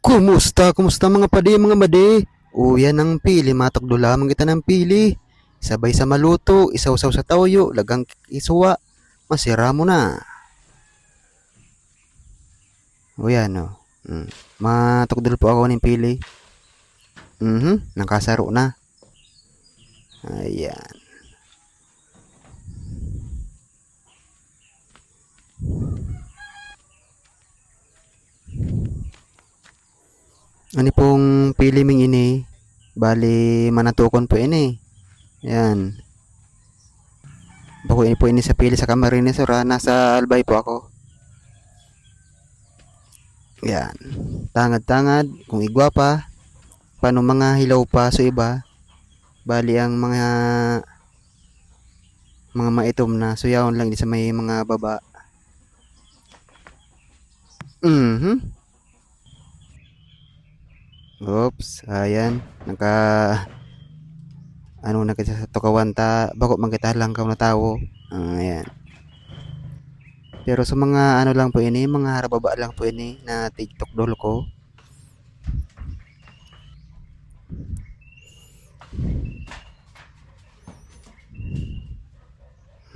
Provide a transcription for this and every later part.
Kumusta? Kumusta mga padi, mga madi? O yan ang pili, matakdo lamang kita ng pili. Sabay sa maluto, isaw-saw sa toyo, lagang isuwa, masira mo na. O yan o. Mm. Matakdol po ako ng pili. Mhm, nakasaro na. Ayan. Ano pong pili ming ini? Bali, manatukon po ini. Yan. Bako ini po ini sa pili sa Camarines Sur. ha? Nasa Albay po ako. Yan. Tangad-tangad. Kung igwapa. Paano mga hilaw pa so iba. Bali ang mga mga maitom na suyawon lang di sa may mga baba. Mhm. Oops, ayan. Naka ano na kita sa tukawan ta bako man kita lang ka na tao. Ah, ayan. Pero sa mga ano lang po ini, mga harababa lang po ini na TikTok dol ko.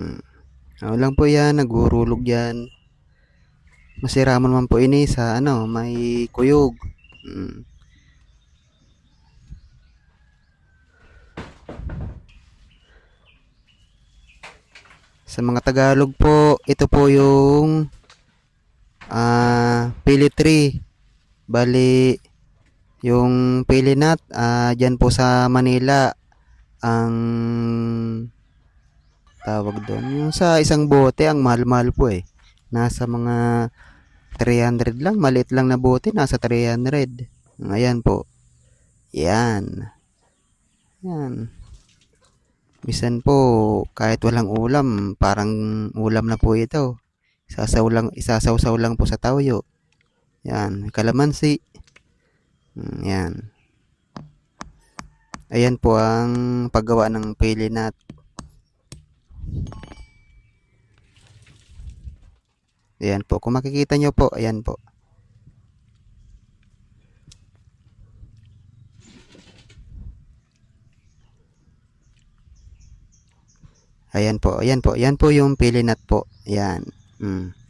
Hmm. Ano lang po yan, nagurulog yan. Masira mo naman po ini sa ano, may kuyog. Hmm. Sa mga Tagalog po, ito po yung ah pili tree. Bali, yung pili nut, ah dyan po sa Manila, ang tawag doon. Yung sa isang bote, ang mahal-mahal po eh. Nasa mga 300 lang, maliit lang na bote, nasa 300. Ayan po. Yan. Yan. Misan po, kahit walang ulam, parang ulam na po ito. Isasaw lang, isasawsaw lang po sa tawyo. Yan, kalamansi. Mm, Yan. Ayan po ang paggawa ng pili nut. Ayan po, kung makikita nyo po, ayan po. Ayan po, ayan po, ayan po yung pili nut po. Ayan. Mm.